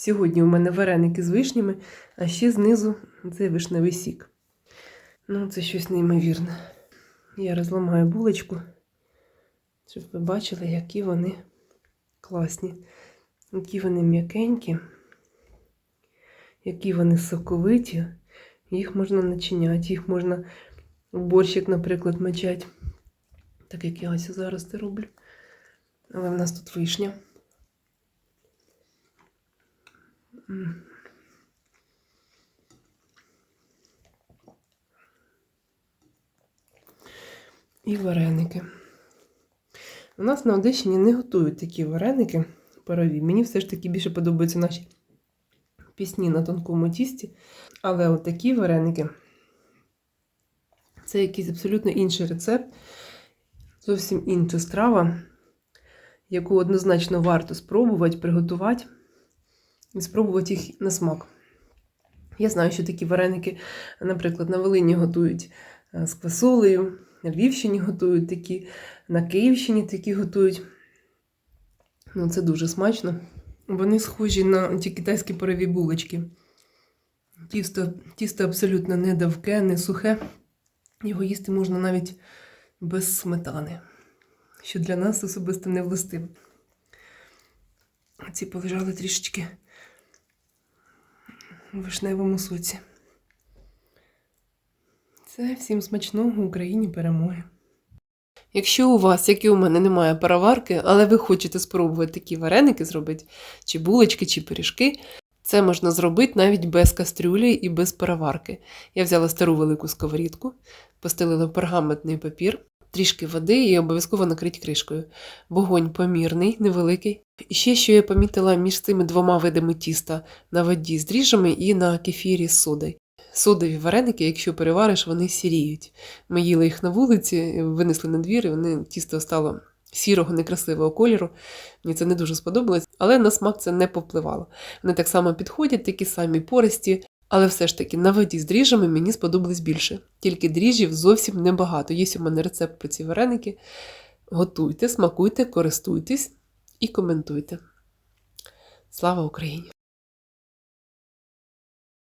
Сьогодні у мене вареники з вишнями, а ще знизу цей вишневий сік. Ну, це щось неймовірне. Я розламаю булочку, щоб ви бачили, які вони класні, які вони м'якенькі, які вони соковиті. Їх можна начиняти, їх можна в борщик, наприклад, мачати. Так як я ось зараз це роблю. Але в нас тут вишня. І вареники. У нас на Одещині не готують такі вареники парові. Мені все ж таки більше подобаються наші пісні на тонкому тісті. Але от такі вареники це якийсь абсолютно інший рецепт, зовсім інша страва, яку однозначно варто спробувати, приготувати спробувати їх на смак. Я знаю, що такі вареники, наприклад, на Волині готують е, з квасолею, на Львівщині готують такі, на Київщині такі готують. Ну, це дуже смачно. Вони схожі на ті китайські парові булочки. Тісто, тісто абсолютно не давке, не сухе. Його їсти можна навіть без сметани, що для нас особисто не властиво. Ці полежали трішечки у вишневому соці. Це всім смачного Україні перемоги. Якщо у вас, як і у мене, немає пароварки, але ви хочете спробувати такі вареники зробити, чи булочки, чи пиріжки, це можна зробити навіть без кастрюлі і без пароварки. Я взяла стару велику сковорідку, постелила в пергаментний папір, трішки води і обов'язково накрити кришкою. Вогонь помірний, невеликий. І ще, що я помітила між цими двома видами тіста на воді з дріжджами і на кефірі з содою. Содові вареники, якщо перевариш, вони сіріють. Ми їли їх на вулиці, винесли на двір, і вони тісто стало сірого, некрасивого кольору. Мені це не дуже сподобалось, але на смак це не повпливало. Вони так само підходять, такі самі пористі, але все ж таки на воді з дріжджами мені сподобались більше. Тільки дріжджів зовсім небагато. Є у мене рецепт про ці вареники. Готуйте, смакуйте, користуйтесь і коментуйте. Слава Україні!